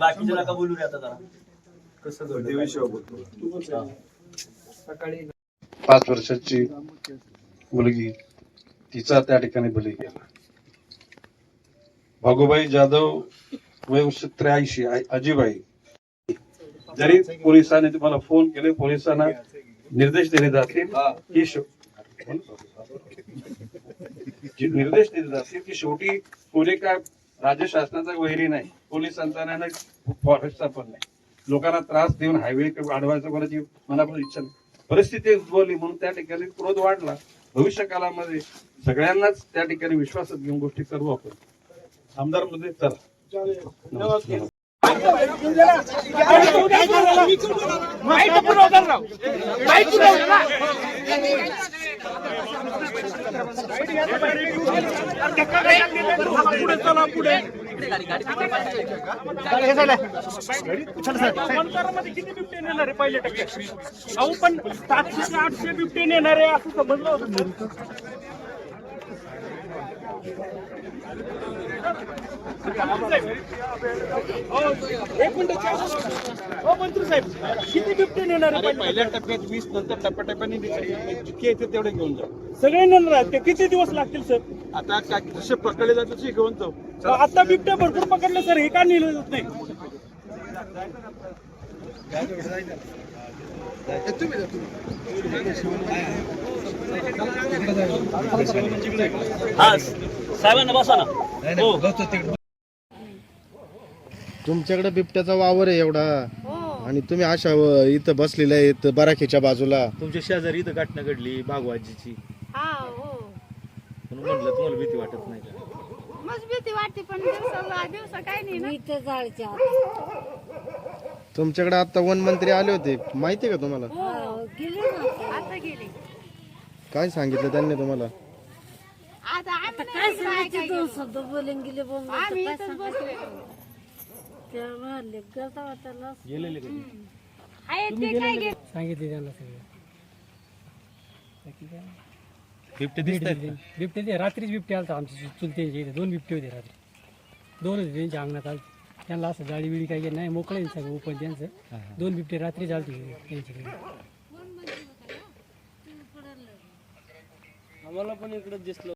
बाकीच्या नका बोलू रे आता जरा. कसं. पाच वर्षाची मुलगी तिचा त्या ठिकाणी बली गेला. भागोबाई जाधव वय त्र्याऐंशी अजिबाई जरी पोलिसांनी तुम्हाला फोन केले पोलिसांना निर्देश दिले जातील की निर्देश दिले जातील की शेवटी कोणी काय राज्य शासनाचा वैरी नाही पोलिसांचा नाही फॉरेस्टचा पण नाही. लोकांना त्रास देऊन हायवे अडवायचं कोणाची मनापासून इच्छा नाही. परिस्थिती उद्भवली म्हणून त्या ठिकाणी क्रोध वाढला. भविष्य काळामध्ये सगळ्यांनाच त्या ठिकाणी विश्वासात घेऊन गोष्टी करू आपण. आमदारमध्ये चला. मध्ये किती आहे पहिल्या टप्प्यात अहो पण सातशे आठशे नेणार आहे असं समजलं होतं एक मिनिट हो मंत्री साहेब किती बिबटे नेणार आहे पहिल्या टप्प्यात वीस नंतर टप्प्याटप्प्याने जितके येते तेवढे घेऊन जाऊ सगळे नेणार आहेत. ते किती दिवस लागतील सर? आता काय जसे पकडले जातात घेऊन जाऊ. आता बिबटे भरपूर पकडले सर. हे का नेलं जात नाही? हा साहेबांना बसा ना. हो. तुमच्याकडे बिबट्याचा वावर आहे एवढा. आणि तुम्ही अशा व- इथं बसलेले आहेत बराखीच्या बाजूला. तुमच्या शेजारी इथं घटना घडली भागवाजीची हा हो. म्हणून म्हटलं तुम्हाला भीती वाटत नाही का? मग भीती वाटते पण दिवसा काय नाही ना. तुमच्याकडे आता वन मंत्री आले होते माहिती आहे का तुम्हाला? हो गेले ना आता. गेले. काय सांगितलं त्यांनी तुम्हाला? आता आम्ही काय सांगायचे दोन शब्द बोलून गेले आम्ही इथंच बसले गेलेले? आहे ते काय सांगितले त्यांना सगळं. का? बिबटे ते रात्रीच बिबटे आलता आमची चुलत्यांच्या इथे. दोन बिबटे होते रात्री. दोन होते त्यांच्या अंगणात आलते. त्यांना असं जाळी बिळी काही नाही मोकळे सगळं ओपन त्यांचं. दोन बिबटे रात्रीच आलते त्यांच्याकडे आम्हाला पण इकडे दिसलं.